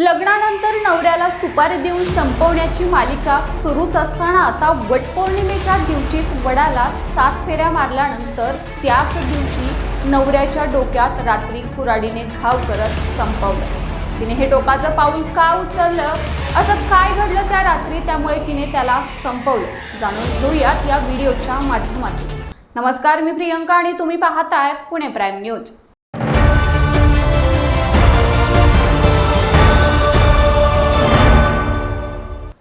लग्नानंतर नवऱ्याला सुपारी देऊन संपवण्याची मालिका सुरूच असताना आता वटपौर्णिमेच्या दिवशीच वडाला सात फेऱ्या मारल्यानंतर त्याच दिवशी नवऱ्याच्या डोक्यात रात्री कुराडीने घाव करत संपवलं. तिने हे टोकाचं पाऊल का उचललं? असं काय घडलं त्या रात्री? त्यामुळे तिने त्याला संपवलं. जाणून घेऊयात या व्हिडिओच्या माध्यमातून. नमस्कार मी प्रियंका आणि तुम्ही पाहताय पुणे प्राईम न्यूज.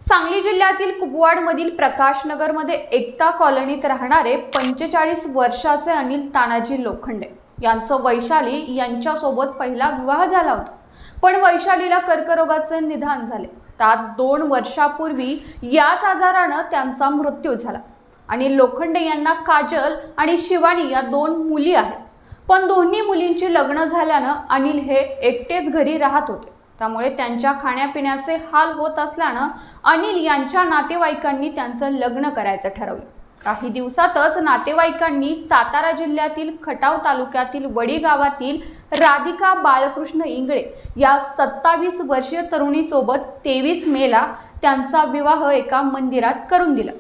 सांगली जिल्ह्यातील कुपवाडमधील प्रकाशनगरमध्ये एकता कॉलनीत राहणारे पंचेचाळीस वर्षाचे अनिल तानाजी लोखंडे यांचं वैशाली यांच्यासोबत पहिला विवाह झाला होता. पण वैशालीला कर्करोगाचे निदान झाले. त्यात दोन वर्षापूर्वी याच आजारानं त्यांचा मृत्यू झाला. आणि लोखंडे यांना काजल आणि शिवानी या दोन मुली आहेत. पण दोन्ही मुलींची लग्न झाल्यानं अनिल हे एकटेच घरी राहत होते. त्यामुळे त्यांच्या खाण्यापिण्याचे हाल होत असल्यानं अनिल यांच्या नातेवाईकांनी त्यांचं लग्न करायचं ठरवलं. काही दिवसातच नातेवाईकांनी सातारा जिल्ह्यातील खटाव तालुक्यातील वडी गावातील राधिका बाळकृष्ण इंगळे या सत्तावीस वर्षीय तरुणीसोबत तेवीस मेला त्यांचा विवाह एका मंदिरात करून दिला.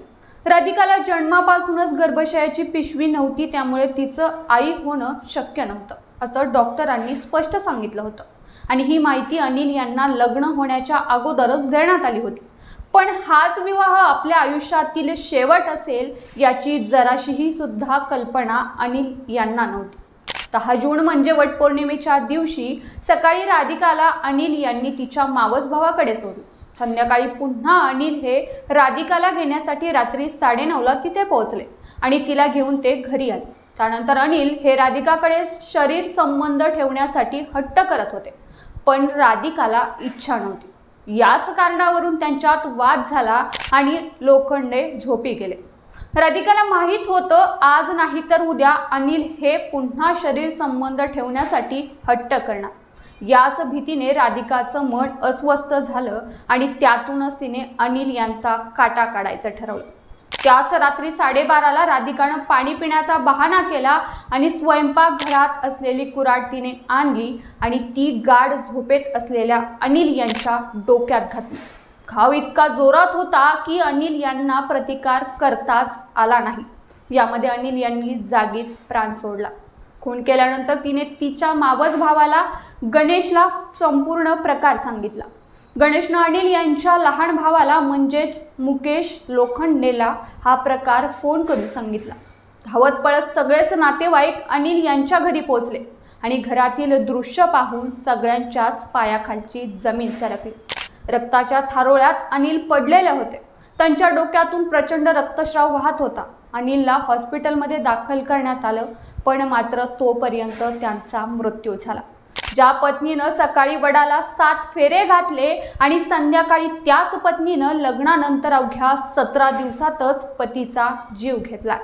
राधिकाला जन्मापासूनच गर्भाशयाची पिशवी नव्हती त्यामुळे तिचं आई होणं शक्य नव्हतं असं डॉक्टरांनी स्पष्ट सांगितलं होतं. आणि ही माहिती अनिल यांना लग्न होण्याच्या अगोदरच देण्यात आली होती. पण हाच विवाह आपल्या आयुष्यातील शेवट असेल याची जराशीही सुद्धा कल्पना अनिल यांना नव्हती. दहा जून म्हणजे वटपौर्णिमेच्या दिवशी सकाळी राधिकाला अनिल यांनी तिच्या मावस भावाकडे सोडलं. संध्याकाळी पुन्हा अनिल हे राधिकाला घेण्यासाठी रात्री साडेनऊला तिथे पोहोचले आणि तिला घेऊन ते घरी आले. त्यानंतर अनिल हे राधिकाकडे शरीर संबंध ठेवण्यासाठी हट्ट करत होते. पण राधिकाला इच्छा नव्हती. याच कारणावरून त्यांच्यात वाद झाला आणि लोखंडे झोपी गेले. राधिकाला माहीत होतं आज नाही तर उद्या अनिल हे पुन्हा शरीर संबंध ठेवण्यासाठी हट्ट करणार. याच भीतीने राधिकाचं मन अस्वस्थ झालं आणि त्यातूनच तिने अनिल यांचा काटा काढायचं ठरवलं. त्याच रात्री साडेबाराला राधिकानं पाणी पिण्याचा बहाणा केला आणि स्वयंपाकघरात असलेली कुराड तिने आणली आणि ती गाढ झोपेत असलेल्या अनिल यांच्या डोक्यात घातली. घाव इतका जोरात होता की अनिल यांना प्रतिकार करताच आला नाही. यामध्ये अनिल यांनी जागीच प्राण सोडला. खून केल्यानंतर तिने तिच्या मावस भावाला गणेशला संपूर्ण प्रकार सांगितला. गणेश अनिल यांच्या लहान भावाला म्हणजेच मुकेश लोखंडेला हा प्रकार फोन करून सांगितला. धावत पळत सगळेच नातेवाईक अनिल यांच्या घरी पोहोचले आणि घरातील दृश्य पाहून सगळ्यांच्याच पायाखालची जमीन सरकली. रक्ताच्या थारोळ्यात अनिल पडलेले होते. त्यांच्या डोक्यातून प्रचंड रक्तस्राव वाहत होता. अनिलला हॉस्पिटलमध्ये दाखल करण्यात आलं पण मात्र तोपर्यंत त्यांचा मृत्यू झाला. ज्या पत्नीनं सकाळी वडाला सात फेरे घातले आणि संध्याकाळी त्याच पत्नीनं लग्नानंतर अवघ्या सतरा दिवसातच पतीचा जीव घेतला.